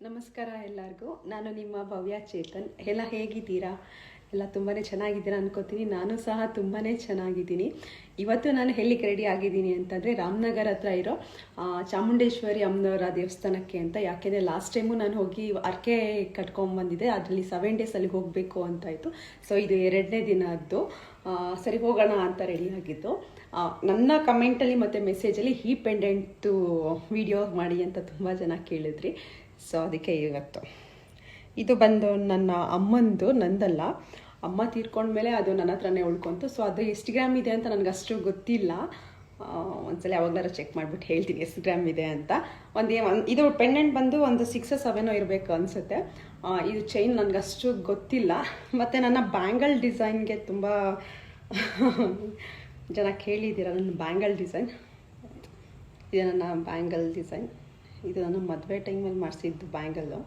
ನಮಸ್ಕಾರ ಎಲ್ಲರಿಗೂ. ನಾನು ನಿಮ್ಮ ಭವ್ಯ ಚೇತನ್. ಎಲ್ಲ ಹೇಗಿದ್ದೀರಾ? ಎಲ್ಲ ತುಂಬಾ ಚೆನ್ನಾಗಿದ್ದೀರಾ ಅನ್ಕೋತೀನಿ. ನಾನು ಸಹ ತುಂಬಾ ಚೆನ್ನಾಗಿದ್ದೀನಿ. ಇವತ್ತು ನಾನು ಎಲ್ಲಿಗೆ ರೆಡಿ ಆಗಿದ್ದೀನಿ ಅಂತಂದರೆ ರಾಮನಗರ ಹತ್ರ ಇರೋ ಚಾಮುಂಡೇಶ್ವರಿ ಅಮ್ಮನವರ ದೇವಸ್ಥಾನಕ್ಕೆ ಅಂತ. ಯಾಕೆಂದರೆ ಲಾಸ್ಟ್ ಟೈಮು ನಾನು ಹೋಗಿ ಅರ್ಕೆ ಕಟ್ಕೊಂಬಂದಿದ್ದೆ ಅದರಲ್ಲಿ ಸೆವೆನ್ ಡೇಸ್ ಅಲ್ಲಿಗೆ ಹೋಗಬೇಕು ಅಂತಾಯಿತು ಸೊ ಇದು ಎರಡನೇ ಆ, ಸರಿ ಹೋಗೋಣ ಅಂತ ರೆಡಿ ಆಗಿದ್ದು. ನನ್ನ ಕಮೆಂಟಲ್ಲಿ ಮತ್ತು ಮೆಸೇಜಲ್ಲಿ ಹೀ ಪೆಂಡೆಂಟು ವಿಡಿಯೋ ಮಾಡಿ ಅಂತ ತುಂಬ ಜನ ಕೇಳಿದ್ರಿ. ಸೊ ಅದಕ್ಕೆ ಇವತ್ತು. ಇದು ಬಂದು ನನ್ನ ಅಮ್ಮಂದು ನಂದಲ್ಲ. ಅಮ್ಮ ತೀರ್ಕೊಂಡ್ಮೇಲೆ ಅದು ನನ್ನ ಹತ್ರನೇ ಉಳ್ಕೊಂತು. ಸೊ ಅದು ಎಷ್ಟು ಗ್ರಾಮ್ ಇದೆ ಅಂತ ನನಗೆ ಅಷ್ಟು ಗೊತ್ತಿಲ್ಲ ಒಂದ್ಸಲ ಯಾವಾಗಲಾರ ಚೆಕ್ ಮಾಡಿಬಿಟ್ಟು ಹೇಳ್ತೀನಿ ಎಷ್ಟು ಗ್ರಾಮ್ ಇದೆ ಅಂತ. ಒಂದು ಒಂದು, ಇದು ಪೆಂಡೆಂಟ್ ಬಂದು ಒಂದು ಸಿಕ್ಸ್ ಸೆವೆನೋ ಇರಬೇಕು ಅನಿಸುತ್ತೆ. ಇದು ಚೈನ್ ನನಗಷ್ಟು ಗೊತ್ತಿಲ್ಲ. ಮತ್ತು ನನ್ನ ಬ್ಯಾಂಗಲ್ ಡಿಸೈನ್ಗೆ ತುಂಬ ಜನ ಕೇಳಿದ್ದೀರ? ನನ್ನ ಬ್ಯಾಂಗಲ್ ಡಿಸೈನ್ ಇದು ನನ್ನ ಬ್ಯಾಂಗಲ್ ಡಿಸೈನ್ ಇದು ನಾನು ಮದುವೆ ಟೈಮಲ್ಲಿ ಮಾಡಿಸಿದ್ದು ಬ್ಯಾಂಗಲ್ಲು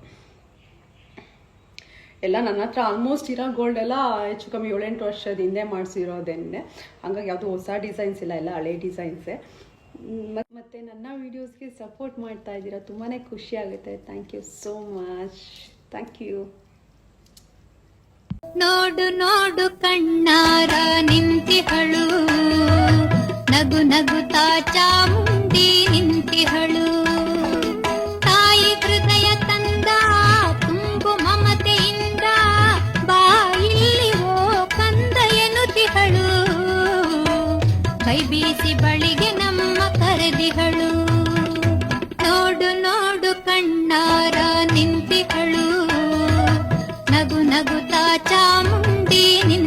ಎಲ್ಲ ನನ್ನ ಹತ್ರ ಆಲ್ಮೋಸ್ಟ್ ಇರೋ ಗೋಲ್ಡ್ ಎಲ್ಲ ಹೆಚ್ಚು ಕಮ್ಮಿ ಏಳೆಂಟು ವರ್ಷದ ಹಿಂದೆ ಮಾಡಿಸಿರೋದೇನೆ. ಹಂಗಾಗಿ ಯಾವುದು ಹೊಸ ಡಿಸೈನ್ಸ್ ಇಲ್ಲ, ಎಲ್ಲ ಹಳೆ ಡಿಸೈನ್ಸೇ ಮತ್ತು ನನ್ನ ವೀಡಿಯೋಸ್ಗೆ ಸಪೋರ್ಟ್ ಮಾಡ್ತಾ ಇದ್ದೀರಾ ತುಂಬಾ ಖುಷಿ ಆಗುತ್ತೆ. Thank you so much thank you ನೋಡು ನೋಡು ಕಣ್ಣಾರ ನಿಂತಿಹಳು. ನಗು ನಗುತ್ತಾ ಚಾಮುಂಡಿ ನಿಂತಿಹಳು. ಬೀಸಿ ಬಳಿಗೆ ನಮ್ಮ ಕರೆದಿಹಳು. ನೋಡು ನೋಡು ಕಣ್ಣಾರ ನಿಂತಿಹಳು. ನಗು ನಗುತ್ತಾ ಚಾಮುಂಡಿ ನಿಂತಿಹಳು